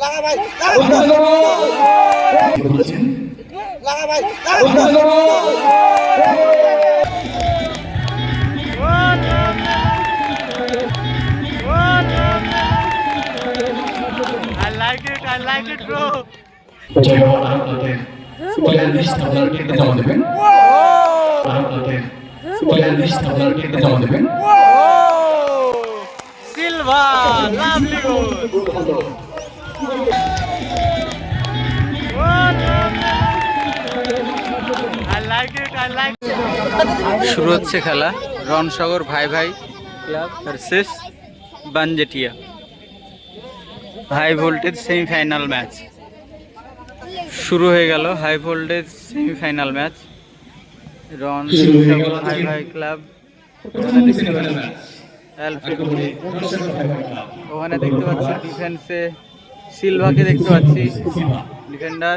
লাগা ভাই লাগা ভাই লাগা I I like it, bro. পঁয়তাল্লিশ কেটে জমা দেবেন ভারতের পঁয়তাল্লিশ হাজার কেটে জমা দেবেন Silva, lovely goal. I like it, I like it. শুরু হচ্ছে খেলা Ronsagar Bhai Bhai club versus Banjetia high voltage semifinal match শুরু হয়ে গেল high voltage semifinal match Ron Bhai Bhai club. ওখানে দেখতে পাচ্ছি ডিফেন্সে সিলভাকে দেখতে পাচ্ছি। ডিফেন্ডার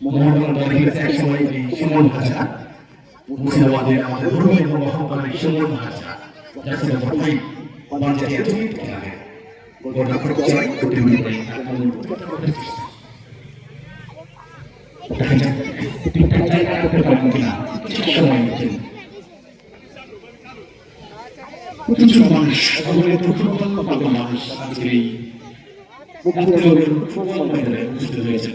মোহাম্মদ দলের কাছে এক সময় এই সুমন হাজার মুর্শিদাবাদের আমাদের ধর্ম এবং মহামারী সুমন হাজার ছিল বর্তমানে বাংলাদেশে এতই গোটা খরচায় করতে হবে তিনটা জায়গা করতে পারব কিনা কিছু সময় নিচ্ছেন মানুষ পাগল মানুষ আজকের এই ময়দানে উপস্থিত হয়েছেন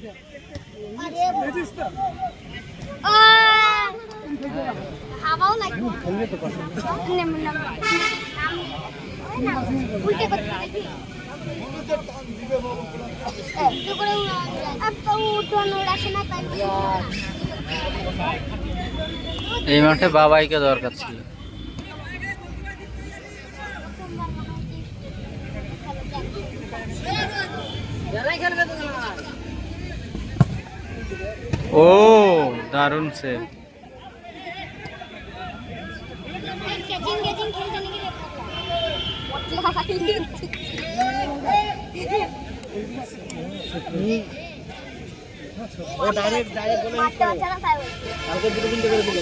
তাই এই মাঠে বাবাইকে দরকার ছিল। ও দারুণ সে ও ডাইরেক্ট ডাইরেক্ট বলে কালকে দুটো তিনটে করে দিল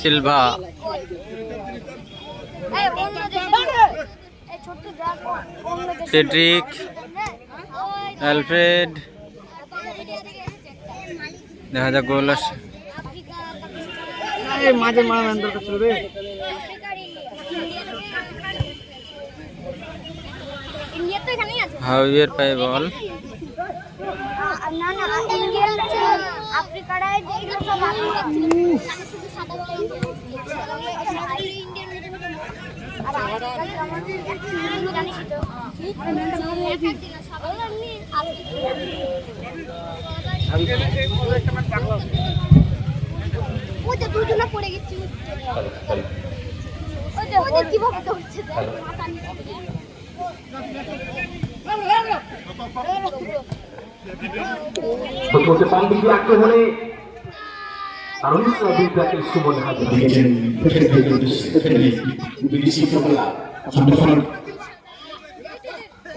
সিলভা অন্য দেশে এই ছোট্ট দেখ অন্য দেশে ফ্রেডরিক অ্যালফ্রেড। দেখা যাক গোল আসে মাঝে মারা দরকার ছিল রে ইন্ডিয়া তো এখানেই আছে হাউইয়ের পায়ে বল। না দুজনে পড়ে গেছি যে। কীভাবে দৌড়ছে প্রথমত পান দিকে আক্রমণে আরও বিদ্যাকে সুমন হাতে দিয়েছেন বিদেশি ফুটবলার সামনে ফরওয়ার্ড প্রথমে দুটো কিন্তু না করে ফিরলি কিকনার জন্য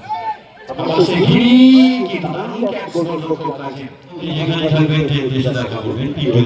ফুটবলার আবার সে ঘিরি কি দারুণ ক্যাচ গোল করতে পারে এখানে থাকবেন যে দেশে দেখা করবেন কি হয়ে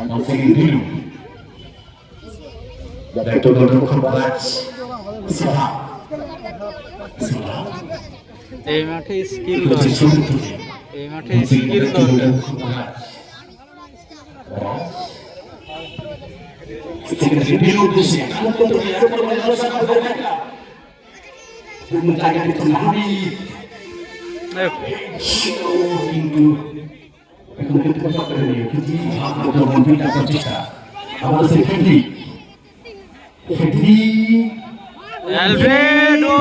biru second থেকে অভিজিৎ second থেকে ফেডরিক আমার থেকে biru. Dari itu bodoh kebuk. এই মাঠে স্কিল Itu দরকার sesuatu tu. এই মাঠে স্কিল দরকার এ, অ্যালফ্রেডো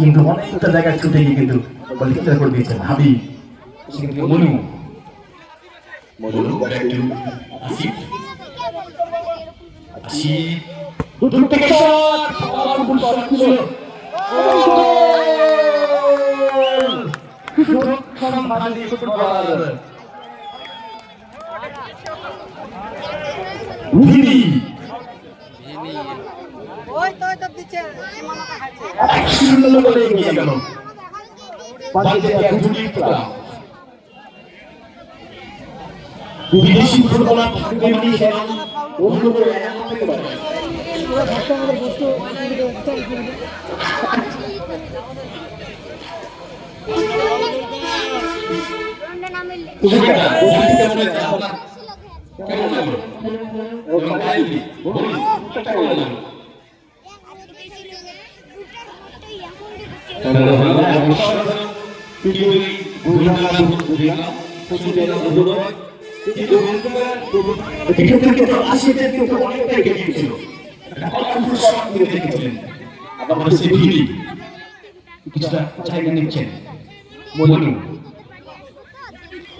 কিন্তু অনেকটা জায়গায় ছুটে গিয়ে কিন্তু বলিটা করে দিয়েছেন হাবি মনু মনু আসিফ আসিফ দূর থেকে শট পাওয়ারফুল শট ভালো ফুটবলার ভিনি ওই তো তো দিচ্ছে। সীমানাটা খাচ্ছে এক শূন্য বলে এগিয়ে গেল বাজেটিয়া দুটি ক্লাব বিদেশি ফুটবলার থাকবে মানে সেরা অন্য করে এমন হতে পারে। সুবিধা ওখানে বলি কিছুটা জায়গা নিচ্ছেন মনু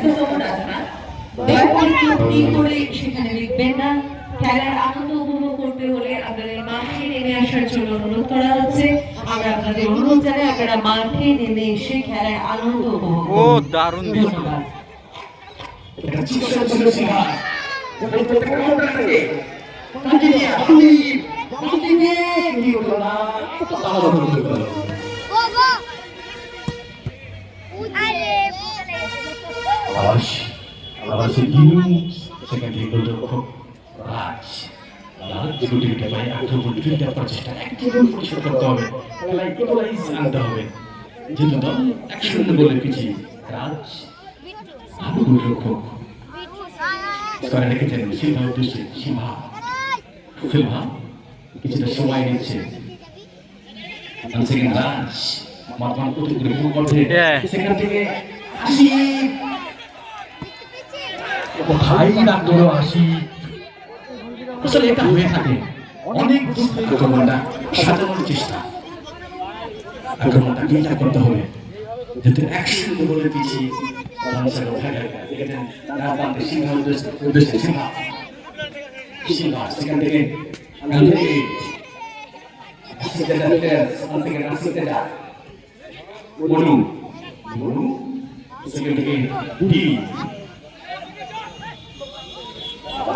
দূর থেকে দয়া করে কেউ ভুল করে সেখানে লিখবেন না খেলার আনন্দ উপভোগ করতে হলে আপনাদের মাঠে নেমে আসার জন্য অনুরোধ করা হচ্ছে আমরা আপনাদের অনুরোধ জানাই আপনারা মাঠে নেমে এসে খেলার আনন্দ উপভোগ ও, দারুণ ধন্যবাদ কাজে নিয়ে আমি কাজে কি হলো আছে দিনু সেখান থেকে গোলরক্ষক রাজ রাজ যে গুটিটা পায় আক্রমণ ফিল্ড আপ করার চেষ্টা একেবারে পরিষ্কার করতে হবে খেলায় ইকুয়ালাইজ আনতে হবে। যেহেতু দল এক শূন্য গোলে পিছিয়ে রাজ আরও গোলরক্ষক স্কোয়ারে রেখেছেন সিংহা উদ্দেশ্যে সিংহা সিংহা কিছুটা সময় নিচ্ছে। সেকেন্ড রাজ মারমান কত করে পুরো করবে Yeah. সেখান থেকে হাসি কোথায় লাগল হাসি আসলে এটা হয়ে থাকে। অনেক আক্রমণটা, সাজানোর চেষ্টা। আক্রমণটা বিল্ডাপ করতে হবে। যাতে অ্যাকশন বলে দিচ্ছি, তারা সেখান থেকে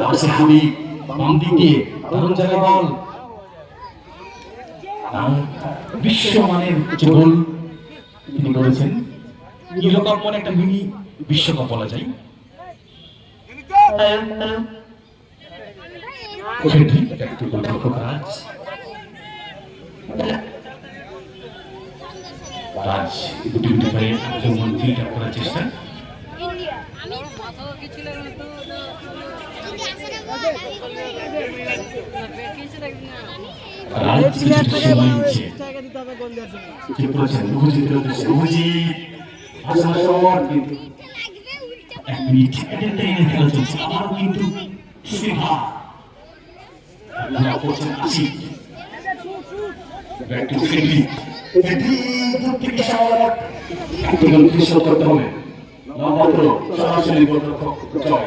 Last হাবি বাম দিক বল। বিশ্বমানের যে গোল তিনি করেছেন। একটা মিনি বিশ্বকাপ বলা যায়। করার চেষ্টা। কিন্তু ফিনিশ করতে হবে সরাসরি গোলরক্ষক জয়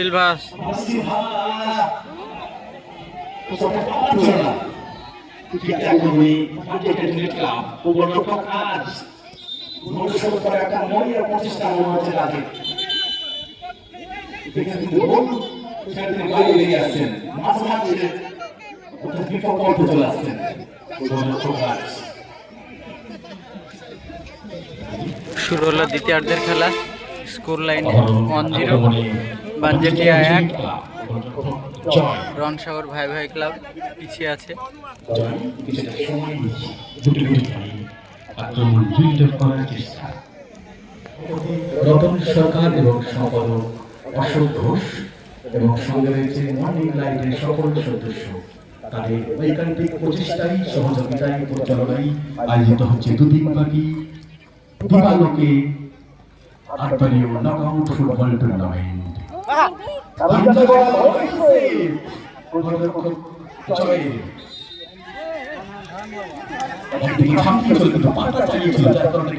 সিলভাস শুরু হলো দ্বিতীয়ার্ধের খেলা। স্কোর লাইনে ওয়ান জিরো বানজেটিয়া এক রনসাগর ভাই ভাই ক্লাব পিছিয়ে আছে। কিছুটা সময় নিচ্ছি দুটি দুটি খেলি আক্রমণ বিল্ড আপ করার চেষ্টা রতন সরকার এবং সম্পাদক অশোক ঘোষ এবং সঙ্গে রয়েছে মর্নিং লাইটের সকল সদস্য। তাদের প্রচেষ্টাই সহযোগিতায় পরিচালনায় আয়োজিত হচ্ছে দুদিন দিবালোকে আটবারীয় নকআউট ফুটবল টুর্নামেন্ট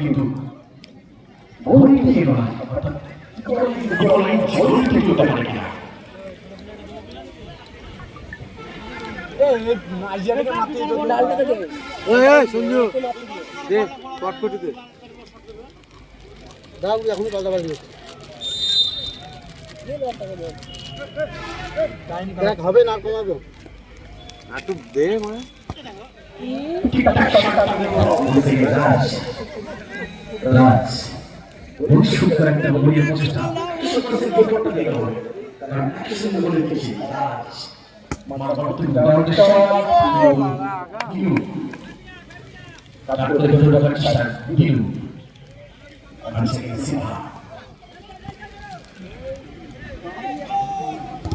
কিন্তু সঞ্জু দে দে দাও এখন কথা বলবি দেখ হবে না কমাবো। একটু দে মানে। রাজ রাজ বহুত সুন্দর একটা বলিয়ে প্রচেষ্টা গোলটা দেখা হবে কারণ একসঙ্গে বলে দিয়েছি রাজ মারবার তুমি দাঁড়াতে শট দিলু তারপরে ধরে রাখার চেষ্টা দিলু আর সেখানে সিনহা গোল রে ভিতরে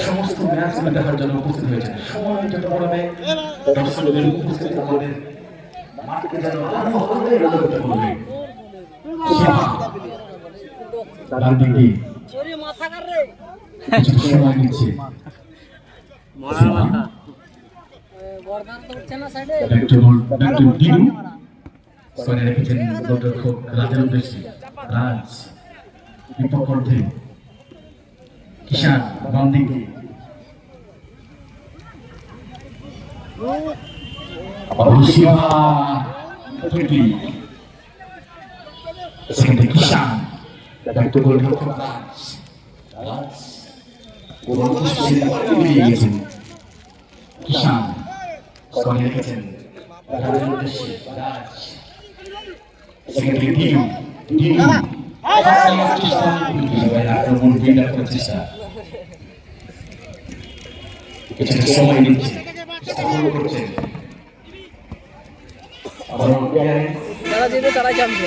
সমস্ত ম্যাচ দেখার জন্য উপস্থিত হয়েছেন সময় যত বড়বে দর্শকদের উপস্থিতি আমাদের মাঠকে যেন আরও ভালোভাবে রোধ করতে পারবে। দিকে সময় নিচ্ছে রেখেছেন রাজ বিপক্ষ অর্ধে কিষান বাম দিকে অবশ্যিয়া প্রীতি সেখানে কিষান দায়িত্ব গোলরক্ষক রাজ রাজ গোলরক্ষক বেরিয়ে গেছেন কিষান করে রেখেছেন রাজের উদ্দেশ্যে রাজ সেখানে দিনু দিনু আক্রমণ বিল্ডার করার চেষ্টা কিছুটা সময় নিচ্ছে সফল করছেন আবার যারা যেতে তারাই জানবে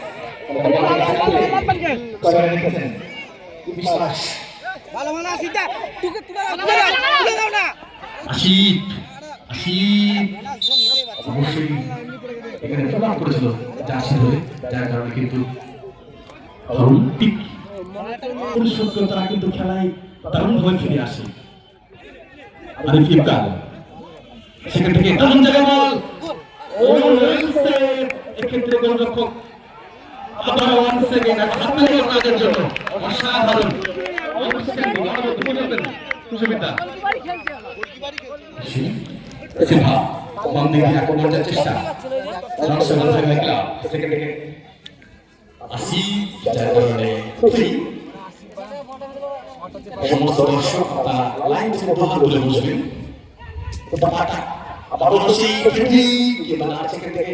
আশিক আশিক। অবশ্যই এখানে প্রমাণ করেছিল জার্সি ধরে, যার কারণে কিন্তু অলিম্পিক পরিশুদ্ধতা কিন্তু খেলায় দারুণভাবে ফিরে আসে। আর ফ্লিপকার্ট সেখান থেকে দারুণ জায়গা আবার ওয়ান সেকেন্ড হাতে রাজার জন্য। অসাধারণ। চেষ্টা? সমস্ত দর্শক তারা লাইন থেকে দোহাত তুলে বসবেন। বাটা সেই ফিফটি কিংবা থেকে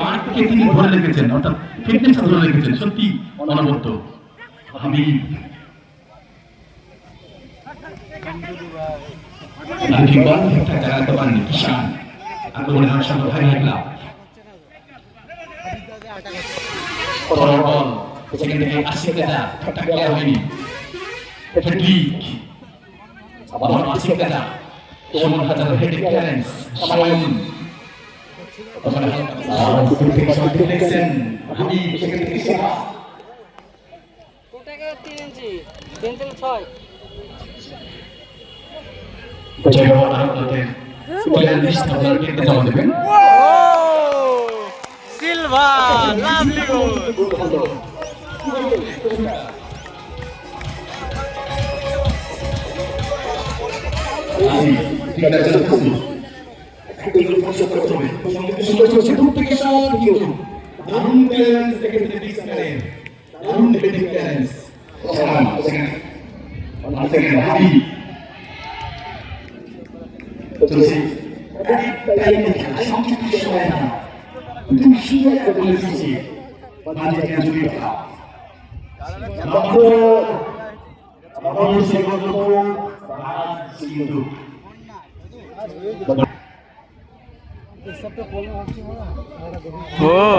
মাঠকে তিনি ধরে রেখেছেন অর্থাৎ ফিটনেস ধরে রেখেছেন সত্যি অনবদ্য আমি নাকি বল একটা জায়গাতে পারেনি কিষান হার সঙ্গে ভাই ক্লাব সেখান থেকে আশি কেটা ঠাট্টা হয়নি ফেডরিক আবার মাসিক কাজা তোমার কাজা হেড ক্লিয়ারেন্স সামায়ন ওখানে আর উপর থেকে শট ডিফ্লেকশন হাবিব সেখান থেকে সেবা জয় বাবা আমাদের প্লেয়ার লিস্ট আপনারা কেটে জমা দেবেন সিলভা লাভলি গোল দারুণ ক্লিয়ারেন্স থেকে ফেডরিক করেন দারুণ ফেডরিক ক্লিয়ারেন্স সালাম সেখানে সেখানে চলছে সংক্ষিপ্ত সময় না দুই সুন্দর করে দিয়েছে বাজে কেন জুড়ে লক্ষ্য আবার সেগুলো রাজ সিন্ধু ও